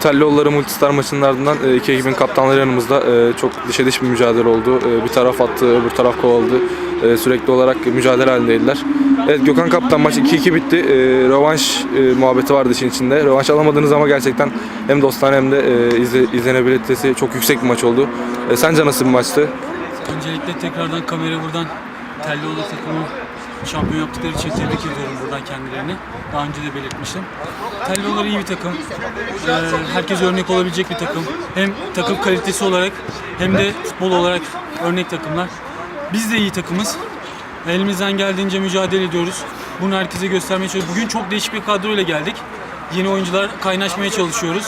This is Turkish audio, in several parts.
Telloğulları Multistar maçının ardından e, iki ekibin kaptanları yanımızda. E, çok dişe diş bir mücadele oldu. E, bir taraf attı, öbür taraf kovaladı. E, sürekli olarak mücadele halindeydiler. Evet Gökhan Kaptan maç 2-2 bitti. E, rövanş e, muhabbeti vardı işin içinde. Rövanş alamadınız ama gerçekten hem dostane hem de e, izle, izlenebilitesi çok yüksek bir maç oldu. E, sence nasıl bir maçtı? Öncelikle tekrardan kamera buradan Tellioğlu takımı şampiyon yaptıkları için tebrik ediyorum buradan kendilerini. Daha önce de belirtmiştim. Tellioğulları iyi bir takım. Ee, herkes örnek olabilecek bir takım. Hem takım kalitesi olarak hem de futbol olarak örnek takımlar. Biz de iyi takımız. Elimizden geldiğince mücadele ediyoruz. Bunu herkese göstermeye çalışıyoruz. Bugün çok değişik bir kadroyla geldik. Yeni oyuncular kaynaşmaya çalışıyoruz.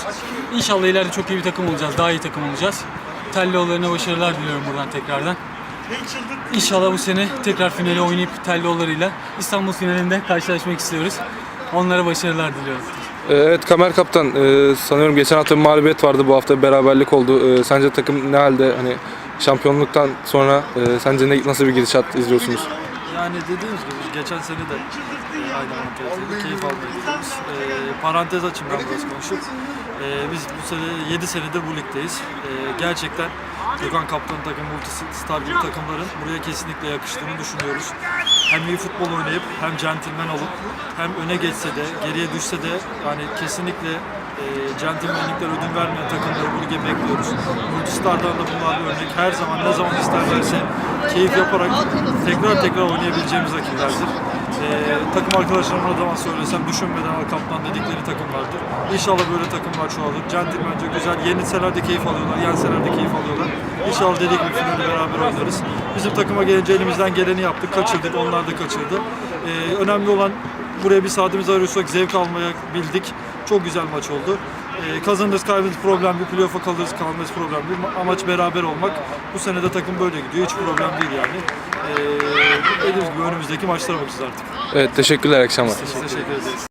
İnşallah ileride çok iyi bir takım olacağız. Daha iyi takım olacağız. Tellioğullarına başarılar diliyorum buradan tekrardan. İnşallah bu sene tekrar finale oynayıp Tellioğulları'yla İstanbul finalinde karşılaşmak istiyoruz. Onlara başarılar diliyorum. E, evet Kamer Kaptan e, sanıyorum geçen hafta bir mağlubiyet vardı. Bu hafta bir beraberlik oldu. E, sence takım ne halde? Hani şampiyonluktan sonra e, sence ne, nasıl bir gidişat izliyorsunuz? Yani dediğimiz gibi geçen sene de aynı mantaliteydi. Keyif gidiyoruz. E, parantez açayım ben biraz konuşup. E, biz bu sene 7 senedir bu ligdeyiz. E, gerçekten Gökhan Kaptan takım, Multistar gibi takımların buraya kesinlikle yakıştığını düşünüyoruz. Hem iyi futbol oynayıp hem centilmen olup hem öne geçse de geriye düşse de yani kesinlikle e, centilmenlikler ödün vermeyen takımları bu lige bekliyoruz. Multistar'dan da bunlar bir örnek. Her zaman ne zaman isterlerse keyif yaparak tekrar tekrar oynayabileceğimiz rakiplerdir. E, takım arkadaşlarıma zaman söylesem düşünmeden kaptan dedikleri takımlardır. İnşallah böyle takımlar çoğalır. Centilmence güzel. Yenilseler de keyif alıyorlar. Yenseler de keyif alıyorlar. İnşallah dediğim gibi finali beraber oynarız. Bizim takıma gelince elimizden geleni yaptık. Kaçırdık. Onlar da kaçırdı. E, önemli olan buraya bir saatimizi arıyorsak zevk almaya bildik. Çok güzel maç oldu. Ee, kazanırız kaybederiz problem değil, playoff'a kalırız kalmaz problem değil. Ma- Amaç beraber olmak. Bu sene de takım böyle gidiyor. Hiç problem değil yani. Ee, dediğimiz gibi önümüzdeki maçlara bakacağız artık. Evet teşekkürler akşamlar. Teşekkür ederiz.